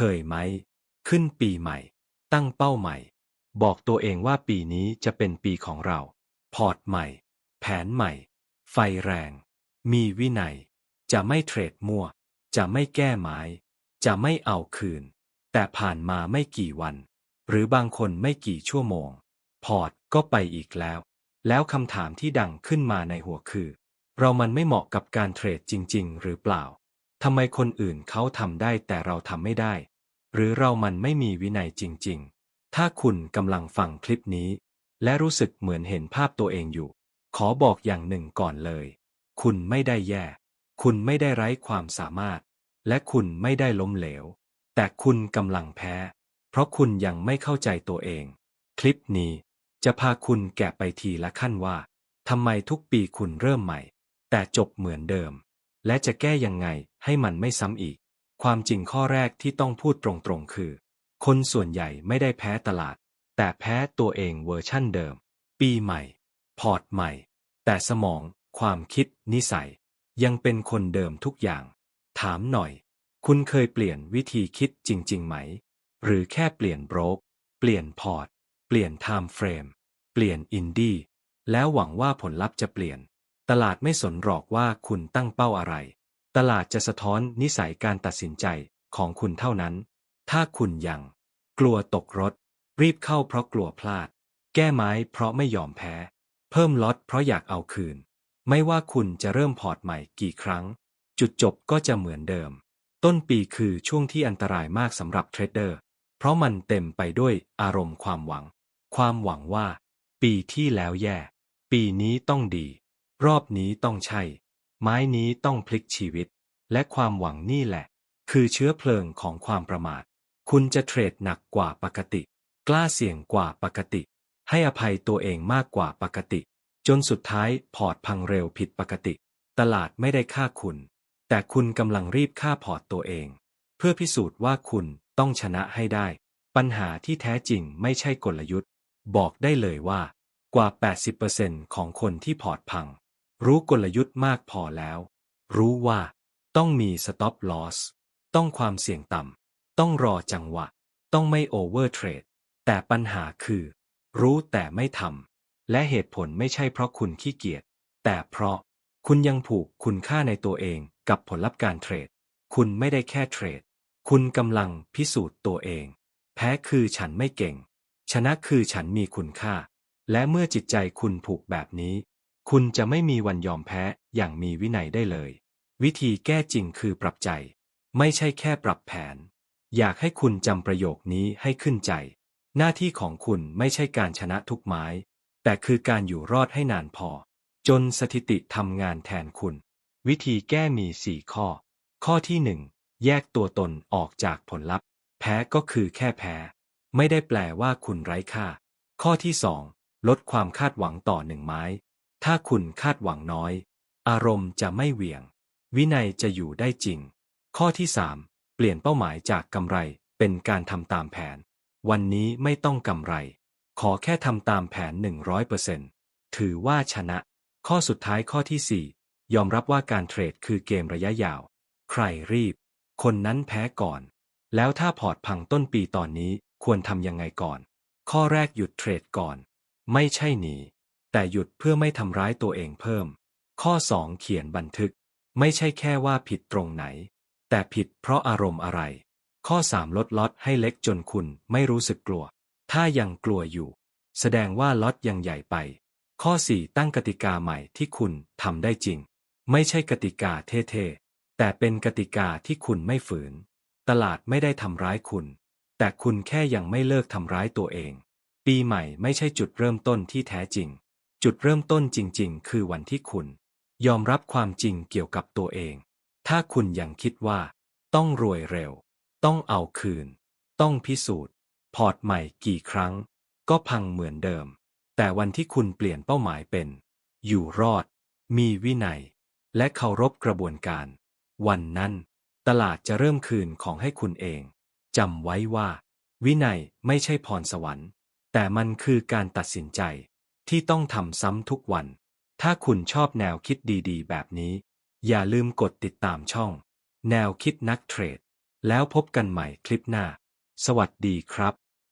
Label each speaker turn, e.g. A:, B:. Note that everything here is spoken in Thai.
A: เคยไหม ขึ้นปีใหม่ ตั้งเป้าใหม่ บอกตัวเองว่าปีนี้จะเป็นปีของเรา พอร์ตใหม่ แผนใหม่ ไฟแรง มีวินัย จะไม่เทรดมั่ว จะไม่แก้ไม้ จะไม่เอาคืน แต่ผ่านมาไม่กี่วัน หรือบางคนไม่กี่ชั่วโมง พอร์ตก็ไปอีกแล้ว แล้วคำถามที่ดังขึ้นมาในหัวคือ เรามันไม่เหมาะกับการเทรดจริง ๆ หรือเปล่า ทำไมคนอื่นเขาทำได้แต่เราทำไม่ได้ หรือเรามันไม่มีวินัยจริง ๆ ถ้าคุณกำลังฟังคลิปนี้ และรู้สึกเหมือนเห็นภาพตัวเองอยู่ ขอบอกอย่างหนึ่งก่อนเลย คุณไม่ได้แย่ คุณไม่ได้ไร้ความสามารถ และคุณไม่ได้ล้มเหลว แต่คุณกำลังแพ้ เพราะคุณยังไม่เข้าใจตัวเอง คลิปนี้ จะพาคุณแกะไปทีละขั้นว่าทำไมทุกปีคุณเริ่มใหม่ แต่จบเหมือนเดิม และจะแก้ยังไงให้มันไม่ซ้ำอีก ความจริงข้อแรกที่ต้องพูดตรงๆคือ คนส่วนใหญ่ไม่ได้แพ้ตลาด แต่แพ้ตัวเองเวอร์ชั่นเดิม ปีใหม่ พอร์ตใหม่ แต่สมอง ความคิด นิสัย ยังเป็นคนเดิมทุกอย่าง ถามหน่อย คุณเคยเปลี่ยนวิธีคิดจริง ๆ ไหม หรือแค่เปลี่ยนโบรกเปลี่ยนพอร์ต เปลี่ยนไทม์เฟรม เปลี่ยนอินดี้ แล้วหวังว่าผลลัพธ์จะเปลี่ยน ตลาดไม่สนหรอกว่าคุณตั้งเป้าอะไร ตลาดจะสะท้อนนิสัยการตัดสินใจของคุณเท่านั้น ถ้าคุณยัง กลัวตกรถ รีบเข้าเพราะกลัวพลาด แก้ไม้เพราะไม่ยอมแพ้ เพิ่มล็อตเพราะอยากเอาคืน ไม่ว่าคุณจะเริ่มพอร์ตใหม่กี่ครั้ง จุดจบก็จะเหมือนเดิม ต้นปีคือช่วงที่อันตรายมากสำหรับเทรดเดอร์ เพราะมันเต็มไปด้วยอารมณ์ความหวัง ความหวังว่า ปีที่แล้วแย่ ปีนี้ต้องดี รอบนี้ต้องใช่ ไม้นี้ต้องพลิกชีวิต และความหวังนี่แหละ คือเชื้อเพลิงของความประมาท คุณจะเทรดหนักกว่าปกติ กล้าเสี่ยงกว่าปกติ ให้อภัยตัวเองมากกว่าปกติ จนสุดท้ายพอร์ตพังเร็วผิดปกติ ตลาดไม่ได้ฆ่าคุณ แต่คุณกำลังรีบฆ่าพอร์ตตัวเอง เพื่อพิสูจน์ว่าคุณต้องชนะให้ได้ ปัญหาที่แท้จริงไม่ใช่กลยุทธ์ บอกได้เลยว่า กว่า 80%ของคนที่พอร์ตพัง รู้กลยุทธ์มากพอแล้ว รู้ว่าต้องมี stop loss ต้องความเสี่ยงต่ำ ต้องรอจังหวะ ต้องไม่โอเวอร์เทรดแต่ปัญหาคือ รู้แต่ไม่ทำ และเหตุผลไม่ใช่เพราะคุณขี้เกียจ แต่เพราะคุณยังผูกคุณค่าในตัวเองกับผลลัพธ์การเทรด คุณไม่ได้แค่เทรด คุณกำลังพิสูจน์ตัวเอง แพ้คือฉันไม่เก่ง ชนะคือฉันมีคุณค่า และเมื่อจิตใจคุณผูกแบบนี้ คุณจะไม่มีวันยอมแพ้อย่างมีวินัยได้เลย วิธีแก้จริงคือปรับใจ ไม่ใช่แค่ปรับแผน อยากให้คุณจำประโยคนี้ให้ขึ้นใจ หน้าที่ของคุณไม่ใช่การชนะทุกไม้ แต่คือการอยู่รอดให้นานพอ จนสถิติทำงานแทนคุณ วิธีแก้มีสี่ข้อ ข้อที่หนึ่งแยกตัวตนออกจากผลลัพธ์ แพ้ก็คือแค่แพ้ ไม่ได้แปลว่าคุณไร้ค่า ข้อที่สองลดความคาดหวังต่อหนึ่งไม้ ถ้าคุณคาดหวังน้อย อารมณ์จะไม่เหวี่ยง วินัยจะอยู่ได้จริง ข้อที่สามเปลี่ยนเป้าหมายจากกำไรเป็นการทำตามแผน วันนี้ไม่ต้องกำไร ขอแค่ทำตามแผน 100%ถือว่าชนะ ข้อสุดท้ายข้อที่สี่ยอมรับว่าการเทรดคือเกมระยะยาว ใครรีบ คนนั้นแพ้ก่อน แล้วถ้าพอร์ตพังต้นปีตอนนี้ควรทำยังไงก่อน ข้อแรกหยุดเทรดก่อน ไม่ใช่หนี แต่หยุดเพื่อไม่ทำร้ายตัวเองเพิ่ม ข้อ 2 เขียนบันทึก ไม่ใช่แค่ว่าผิดตรงไหน แต่ผิดเพราะอารมณ์อะไร ข้อ 3 ลดล็อตให้เล็กจนคุณไม่รู้สึกกลัว ถ้ายังกลัวอยู่ แสดงว่าล็อตยังใหญ่ไป ข้อ 4 ตั้งกติกาใหม่ที่คุณทำได้จริง ไม่ใช่กติกาเท่ๆ แต่เป็นกติกาที่คุณไม่ฝืน ตลาดไม่ได้ทำร้ายคุณ แต่คุณแค่ยังไม่เลิกทำร้ายตัวเอง ปีใหม่ไม่ใช่จุดเริ่มต้นที่แท้จริง จุดเริ่มต้นจริง ๆ คือวันที่คุณ ยอมรับความจริงเกี่ยวกับตัวเอง ถ้าคุณยังคิดว่า ต้องรวยเร็ว ต้องเอาคืน ต้องพิสูจน์ พอร์ตใหม่กี่ครั้ง ก็พังเหมือนเดิม แต่วันที่คุณเปลี่ยนเป้าหมายเป็น อยู่รอด มีวินัย และเคารพกระบวนการ วันนั้น ตลาดจะเริ่มคืนของให้คุณเองจำไว้ว่า วินัยไม่ใช่พรสวรรค์ แต่มันคือการตัดสินใจ ที่ต้องทำซ้ำทุกวัน ถ้าคุณชอบแนวคิดดีๆ แบบนี้ อย่าลืมกดติดตามช่อง แนวคิดนักเทรด แล้วพบกันใหม่คลิปหน้า สวัสดีครับ